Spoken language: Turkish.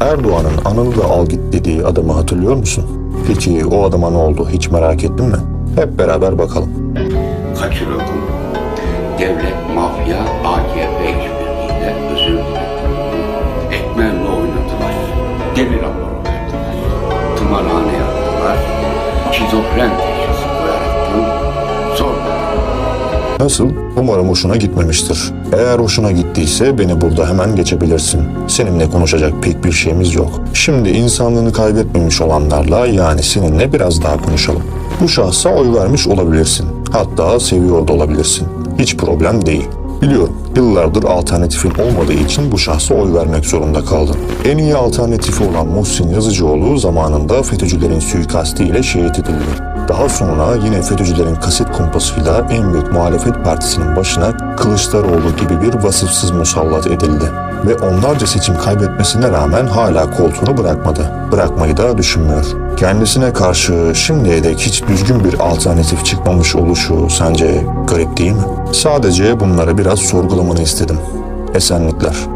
Erdoğan'ın ananı da al git dediği adamı hatırlıyor musun? Peki o adama ne oldu hiç merak ettin mi? Hep beraber bakalım. kaçırıldım. Devlet, mafya, AKP işbirliğiyle özür diledim. Ekmeğimle oynadılar. Deli raporu verdiler. Tımarhane yaptılar. Şizofren Nasıl? Umarım hoşuna gitmemiştir. Eğer hoşuna gittiyse beni burada hemen geçebilirsin. Seninle konuşacak pek bir şeyimiz yok. Şimdi insanlığını kaybetmemiş olanlarla yani seninle biraz daha konuşalım. Bu şahsa oy vermiş olabilirsin. Hatta seviyor da olabilirsin. Hiç problem değil. Biliyorum yıllardır alternatifin olmadığı için bu şahsa oy vermek zorunda kaldın. En iyi alternatifi olan Muhsin Yazıcıoğlu zamanında FETÖ'cülerin suikastiyle şehit edildi. Daha sonra yine FETÖ'cülerin kaset kumpasıyla en büyük muhalefet partisinin başına Kılıçdaroğlu gibi bir vasıfsız musallat edildi. Ve onlarca seçim kaybetmesine rağmen hala koltuğunu bırakmadı. Bırakmayı da düşünmüyor. Kendisine karşı şimdiye dek hiç düzgün bir alternatif çıkmamış oluşu sence garip değil mi? Sadece bunları biraz sorgulamanı istedim. Esenlikler.